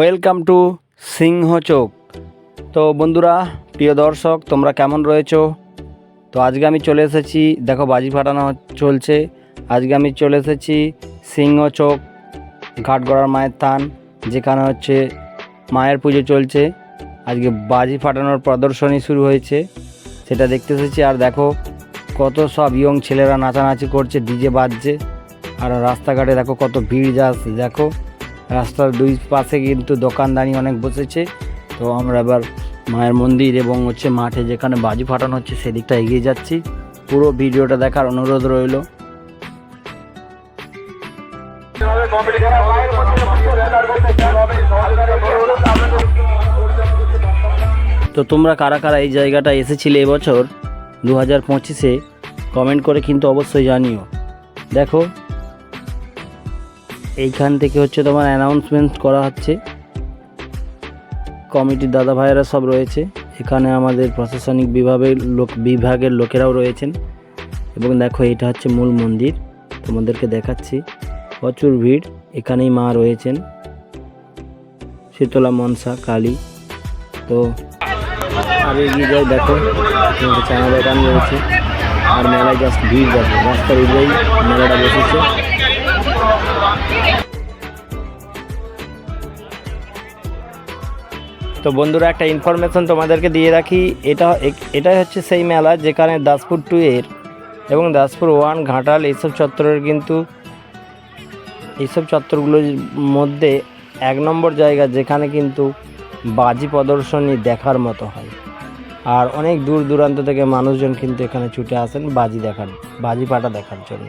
Welcome to সিংহ চোখ তো বন্ধুরা, প্রিয় দর্শক, তোমরা কেমন রয়েছো? তো আজকে আমি চলে এসেছি, দেখো বাজি ফাটানো চলছে। আজকে আমি চলে এসেছি সিংহ চোখ ঘাটগড়ার মায়ের থান, যেখানে হচ্ছে মায়ের পুজো চলছে। আজকে বাজি ফাটানোর প্রদর্শনী শুরু হয়েছে, সেটা দেখতে এসেছি। আর দেখো, কত সব ইয়ং ছেলেরা নাচানাচি করছে, ডিজে বাজছে। আর রাস্তাঘাটে দেখো কত ভিড় যাচ্ছে দেখো। রাস্তার দুই পাশে কিন্তু দোকানদানি অনেক বসেছে। তো আমরা এবার মায়ের মন্দির এবং হচ্ছে মাঠে যেখানে বাজি ফাটানো হচ্ছে সেদিকটা এগিয়ে যাচ্ছি। পুরো ভিডিওটা দেখার অনুরোধ রইল। তো তোমরা কারা কারা এই জায়গাটা এসেছিলে এবছর? দু হাজার পঁচিশে কমেন্ট করে কিন্তু অবশ্যই জানিও। দেখো এইখান থেকে হচ্ছে তোমার অ্যানাউন্সমেন্ট করা হচ্ছে। কমিটির দাদা ভাইয়েরা সব রয়েছে। এখানে আমাদের প্রশাসনিক বিভাগের লোক বিভাগের লোকেরাও রয়েছেন। এবং দেখো, এটা হচ্ছে মূল মন্দির। তোমাদেরকে দেখাচ্ছি। প্রচুর ভিড়। এখানেই মা রয়েছেন। শীতলা, মনসা, কালী। তো আর এগিয়ে যাই দেখো চানা দোকান রয়েছে। আর মেলায় জাস্ট ভিড় দেখো। রাস্তার উপরেই মেলাটা বসেছে। তো বন্ধুরা, একটা ইনফরমেশন তোমাদেরকে দিয়ে রাখি। এটা এটাই হচ্ছে সেই মেলা যেখানে দাসপুর টু এর এবং দাসপুর ওয়ান ঘাটাল এইসব চত্বরের কিন্তু এইসব চত্বরগুলোর মধ্যে এক নম্বর জায়গা যেখানে কিন্তু বাজি প্রদর্শনী দেখার মতো হয়। আর অনেক দূর দূরান্ত থেকে মানুষজন কিন্তু এখানে ছুটে আসেন বাজি দেখার, বাজি পাটা দেখার জন্য।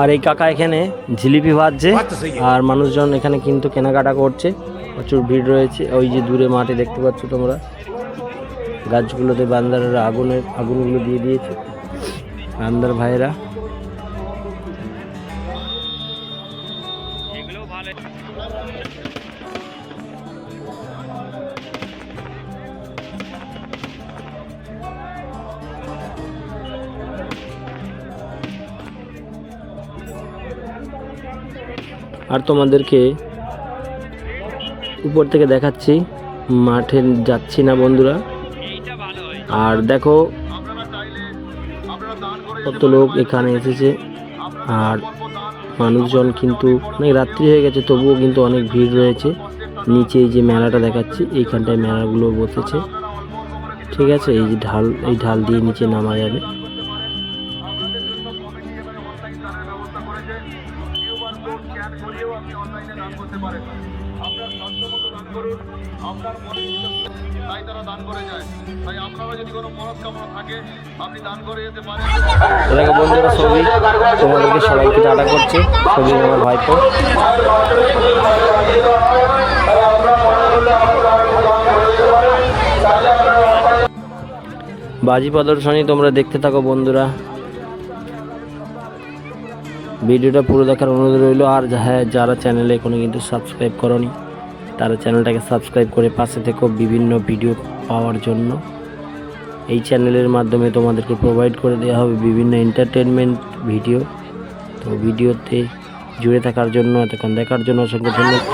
আর এই কাকা এখানে জিলিপি ভাজছে আর মানুষজন এখানে কিন্তু কেনাকাটা করছে। প্রচুর ভিড় রয়েছে। ওই যে দূরে মাঠে দেখতে পাচ্ছ তোমরা। গাছগুলোতে বান্দারেরা আগুনের আগুনগুলো দিয়ে দিয়েছে। বান্দার ভাইয়েরা। আর তোমাদেরকে উপর থেকে দেখাচ্ছি, মাঠে যাচ্ছি না বন্ধুরা। আর দেখো কত লোক এখানে এসেছে। আর মানুষজন কিন্তু অনেক রাত্রি হয়ে গেছে, তবুও কিন্তু অনেক ভিড় রয়েছে। নিচে এই যে মেলাটা দেখাচ্ছি, এইখানটায় মেলাগুলো বসেছে। ঠিক আছে, এই যে ঢাল, এই ঢাল দিয়ে নিচে নামা যাবে। তাই তারা দান করে যায়, তাই আপনারা যদি কোনো মনস্কামনা থাকে, আপনি দান করে যেতে পারেন। বন্ধুরা, ছবি তোমাদেরকে সবাইকে টাটা করছে। ছবি আমার ভাইপো। বাজি প্রদর্শনী তোমরা দেখতে থাকো বন্ধুরা। ভিডিওটা পুরো দেখার অনুরোধ রইল। আর হ্যাঁ যারা চ্যানেলে এখনও কিন্তু সাবস্ক্রাইব করনি তারা চ্যানেলটাকে সাবস্ক্রাইব করে পাশে থেকো বিভিন্ন ভিডিও পাওয়ার জন্য। এই চ্যানেলের মাধ্যমে তোমাদেরকে প্রোভাইড করে দেওয়া হবে বিভিন্ন এন্টারটেনমেন্ট ভিডিও তো ভিডিওতে জুড়ে থাকার জন্য, এতক্ষণ দেখার জন্য অসংখ্য ধন্যবাদ।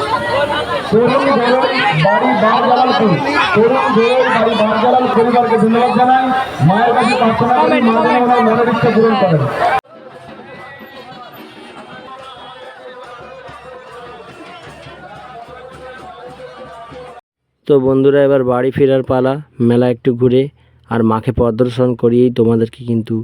তো বন্ধুরা, এবার বাড়ি ফেরার পালা। মেলা একটু ঘুরে আর মাকে প্রদর্শন করিয়েই তোমাদেরকে কিন্তু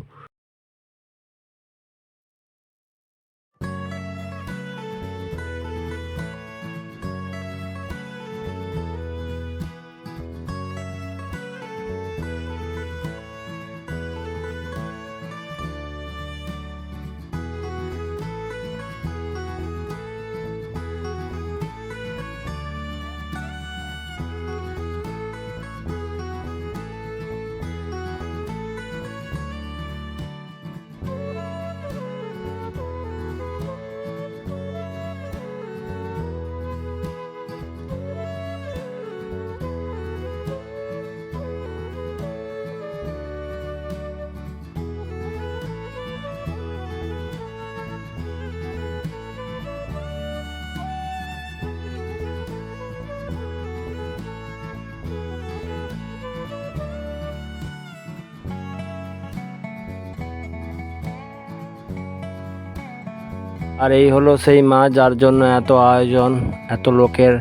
আর এই হলো সেই মা যার জন্য এত আয়োজন, এত লোকের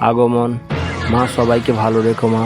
আগমন। মা, সবাইকে ভালো রেখো মা।